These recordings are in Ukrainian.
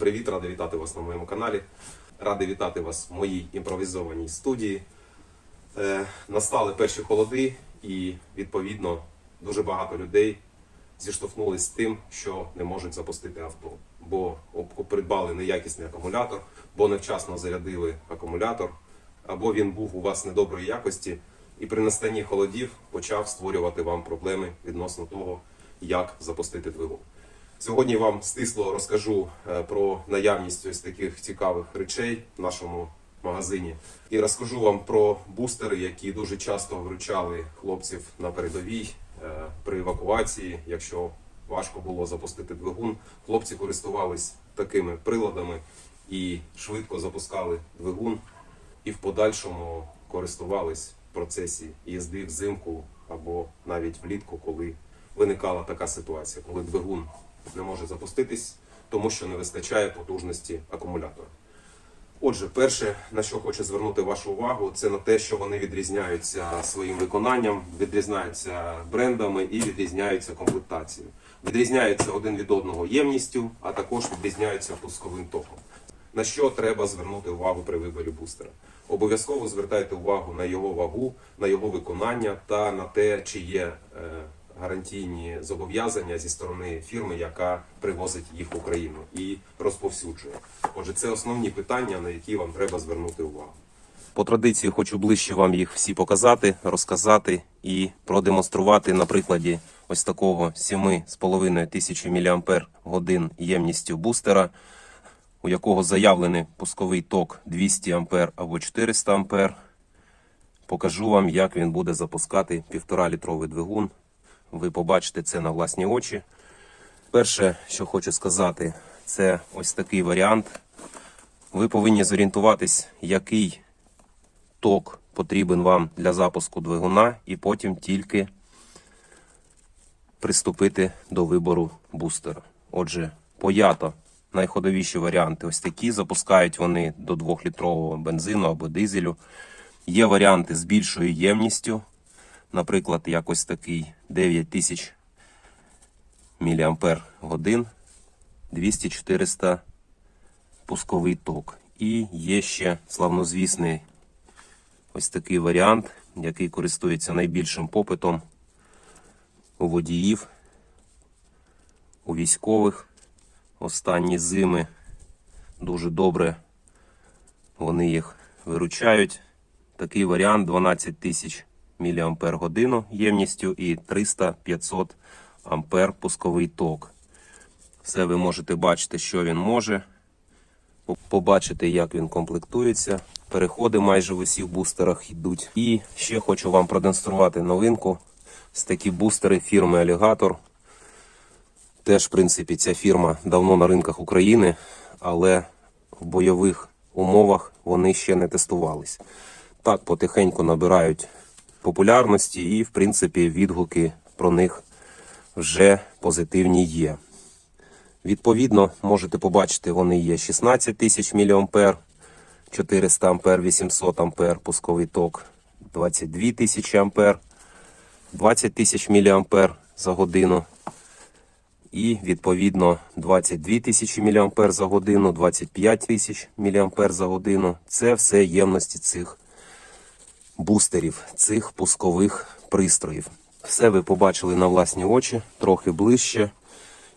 привіт, радий вітати вас на моєму каналі. Радий вітати вас в моїй імпровізованій студії. Е, настали перші холоди, і відповідно дуже багато людей зіштовхнулись з тим, що не можуть запустити авто, бо придбали неякісний акумулятор, бо невчасно зарядили акумулятор, або він був у вас недоброї якості, і при настанні холодів почав створювати вам проблеми відносно того, як запустити двигун. Сьогодні вам стисло розкажу е, про наявність ось таких цікавих речей в нашому магазині. І розкажу вам про бустери, які дуже часто вручали хлопців на передовій е, при евакуації. Якщо важко було запустити двигун, хлопці користувались такими приладами і швидко запускали двигун, і в подальшому користувались в процесі їзди взимку або навіть влітку, коли виникала така ситуація, коли двигун не може запуститись, тому що не вистачає потужності акумулятора. Отже, перше, на що хочу звернути вашу увагу, це на те, що вони відрізняються своїм виконанням, відрізняються брендами і відрізняються комплектацією. Відрізняються один від одного ємністю, а також відрізняються пусковим током. На що треба звернути увагу при виборі бустера? Обов'язково звертайте увагу на його вагу, на його виконання та на те, чи є е, гарантійні зобов'язання зі сторони фірми, яка привозить їх в Україну і розповсюджує. Отже, це основні питання, на які вам треба звернути увагу. По традиції хочу ближче вам їх всі показати, розказати і продемонструвати на прикладі ось такого 7,5 тисячі мАч ємністю бустера, у якого заявлений пусковий ток 200 А або 400 А. Покажу вам, як він буде запускати 1,5 літровий двигун. Ви побачите це на власні очі. Перше, що хочу сказати, це ось такий варіант. Ви повинні зорієнтуватись, який ток потрібен вам для запуску двигуна, і потім тільки приступити до вибору бустера. Отже, поято найходовіші варіанти ось такі. Запускають вони до 2-літрового бензину або дизелю. Є варіанти з більшою ємністю, наприклад, якось такий 9000 мАч, 200-400 пусковий ток. І є ще славнозвісний ось такий варіант, який користується найбільшим попитом у водіїв, у військових. Останні зими дуже добре вони їх виручають. Такий варіант 12 тисяч мАч ємністю і 300-500 ампер пусковий ток. Все ви можете бачити, що він може. по- Побачити, як він комплектується. Переходи майже в усіх бустерах йдуть. І ще хочу вам продемонструвати новинку. З такі бустери фірми Alligator. Теж, в принципі, ця фірма давно на ринках України, але в бойових умовах вони ще не тестувались. Так, потихеньку набирають популярності, і, в принципі, відгуки про них вже позитивні є. Відповідно, можете побачити, вони є 16 тисяч мА, 400 А, 800 А пусковий ток, 22 тисячі А, 20 тисяч мА за годину. І відповідно 22 тисячі мА за годину, 25 тисяч мА за годину. Це все ємності цих бустерів, цих пускових пристроїв. Все ви побачили на власні очі, трохи ближче.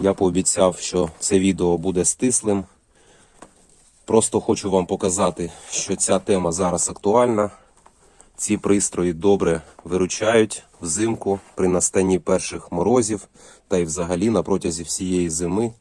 Я пообіцяв, що це відео буде стислим. Просто хочу вам показати, що ця тема зараз актуальна. Ці пристрої добре виручають взимку при настанні перших морозів та й взагалі на протязі всієї зими.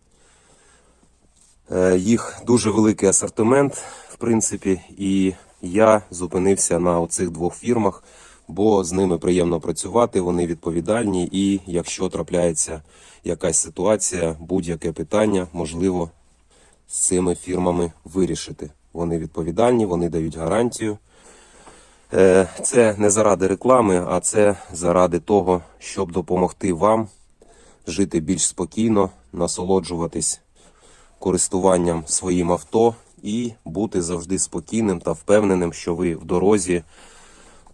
Е, Їх дуже великий асортимент, в принципі, і я зупинився на оцих двох фірмах, бо з ними приємно працювати, вони відповідальні, і якщо трапляється якась ситуація, будь-яке питання, можливо з цими фірмами вирішити. Вони відповідальні, вони дають гарантію. Е, Це не заради реклами, а це заради того, щоб допомогти вам жити більш спокійно, насолоджуватись користуванням своїм авто і бути завжди спокійним та впевненим, що ви в дорозі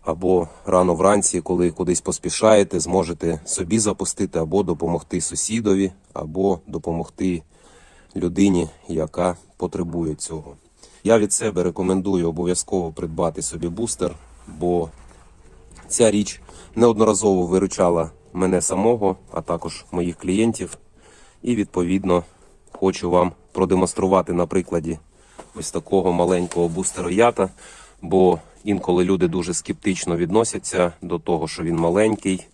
або рано вранці, коли кудись поспішаєте, зможете собі запустити або допомогти сусідові, або допомогти людині, яка потребує цього. Я від себе рекомендую обов'язково придбати собі бустер, бо ця річ неодноразово виручала мене самого, а також моїх клієнтів. І відповідно хочу вам продемонструвати на прикладі ось такого маленького бустероята, бо інколи люди дуже скептично відносяться до того, що він маленький,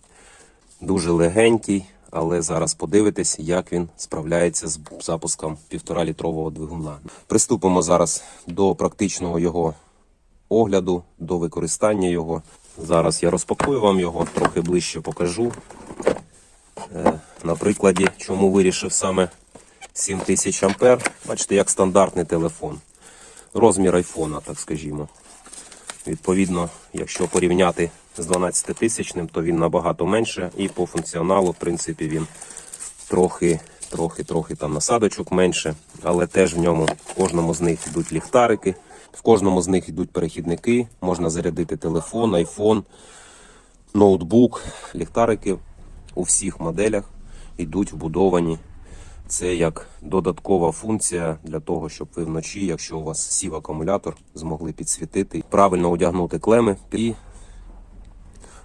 дуже легенький, але зараз подивитесь, як він справляється з запуском півтора-літрового двигуна. Приступимо зараз до практичного його огляду, до використання його. Зараз я розпакую вам його, трохи ближче покажу. Е, На прикладі, чому вирішив саме 7000 ампер. Бачите, як стандартний телефон. Розмір айфона, так скажімо. Відповідно, якщо порівняти з 12 тисячним, то він набагато менше і по функціоналу, в принципі, він трохи, трохи, трохи там насадочок менше, але теж в ньому в кожному з них йдуть ліхтарики, в кожному з них йдуть перехідники, можна зарядити телефон, айфон, ноутбук, ліхтарики у всіх моделях йдуть вбудовані. Це як додаткова функція для того, щоб ви вночі, якщо у вас сів акумулятор, змогли підсвітити, правильно одягнути клеми і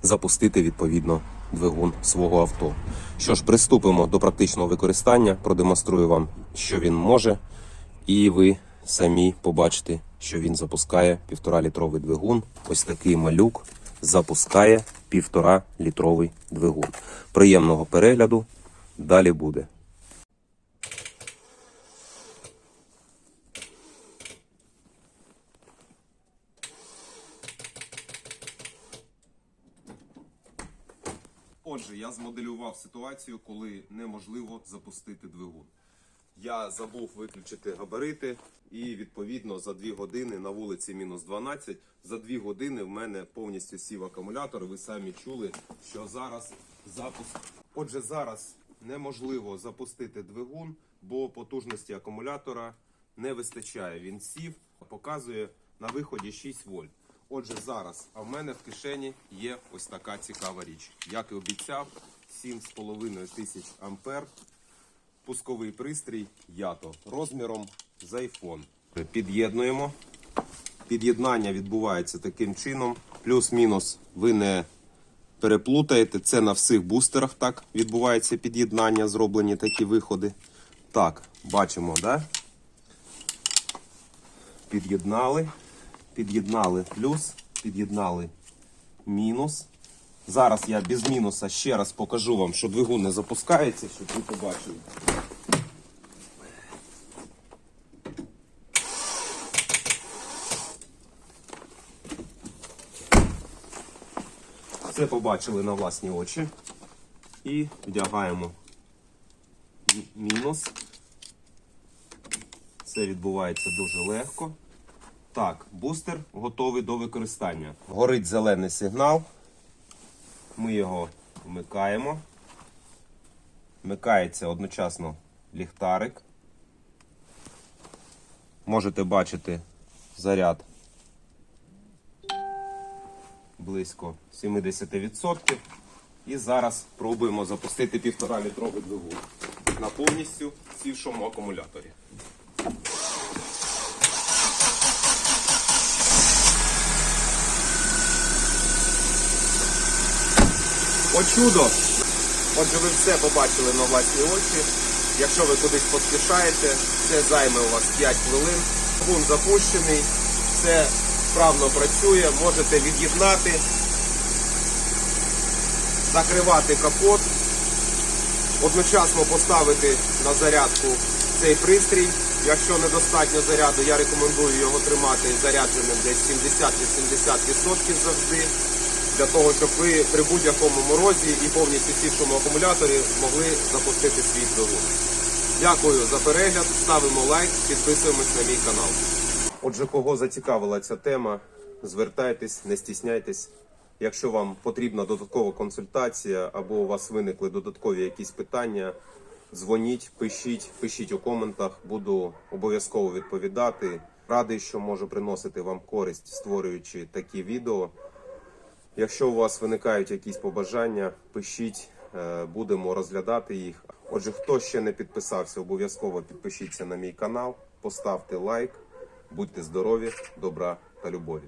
запустити відповідно двигун свого авто. Що ж, приступимо до практичного використання, продемонструю вам, що він може, і ви самі побачите, що він запускає півтора літровий двигун. Ось такий малюк запускає півтора літровий двигун. Приємного перегляду. Далі буде. Отже, змоделював ситуацію, коли неможливо запустити двигун. Я забув виключити габарити, і відповідно за 2 години на вулиці мінус 12. За 2 години в мене повністю сів акумулятор. Ви самі чули, що зараз запуск. Отже, зараз неможливо запустити двигун, бо потужності акумулятора не вистачає. Він сів, показує на виході 6 вольт. Отже, зараз, а в мене в кишені є ось така цікава річ. Як і обіцяв, 7,5 тисяч ампер. Пусковий пристрій ято розміром з iPhone. Під'єднуємо. Під'єднання відбувається таким чином. Плюс-мінус ви не переплутаєте. Це на всіх бустерах так відбувається під'єднання, зроблені такі виходи. Так, бачимо, да? Під'єднали. Під'єднали плюс, під'єднали мінус. Зараз я без мінуса ще раз покажу вам, що двигун не запускається, щоб ви побачили. Це побачили на власні очі. І вдягаємо мінус. Це відбувається дуже легко. Так, бустер готовий до використання. Горить зелений сигнал. Ми його вмикаємо. Вмикається одночасно ліхтарик. Можете бачити заряд близько 70%. І зараз пробуємо запустити півтора літровий двигун на повністю сівшому акумуляторі. О чудо! Отже, ви все побачили на власні очі. Якщо ви кудись поспішаєте, це займе у вас 5 хвилин. Двигун запущений, все справно працює, можете від'єднати, закривати капот, одночасно поставити на зарядку цей пристрій. Якщо недостатньо заряду, я рекомендую його тримати зарядженим десь 70-80% завжди для того, щоб ви при будь-якому морозі і повністю сівшому акумуляторі змогли запустити свій двигун. Дякую за перегляд, ставимо лайк, підписуємось на мій канал. Отже, кого зацікавила ця тема, звертайтесь, не стісняйтесь. Якщо вам потрібна додаткова консультація або у вас виникли додаткові якісь питання, дзвоніть, пишіть, пишіть у коментах, буду обов'язково відповідати. Радий, що можу приносити вам користь, створюючи такі відео. Якщо у вас виникають якісь побажання, пишіть, е, будемо розглядати їх. Отже, хто ще не підписався, обов'язково підпишіться на мій канал, поставте лайк, будьте здорові, добра та любові.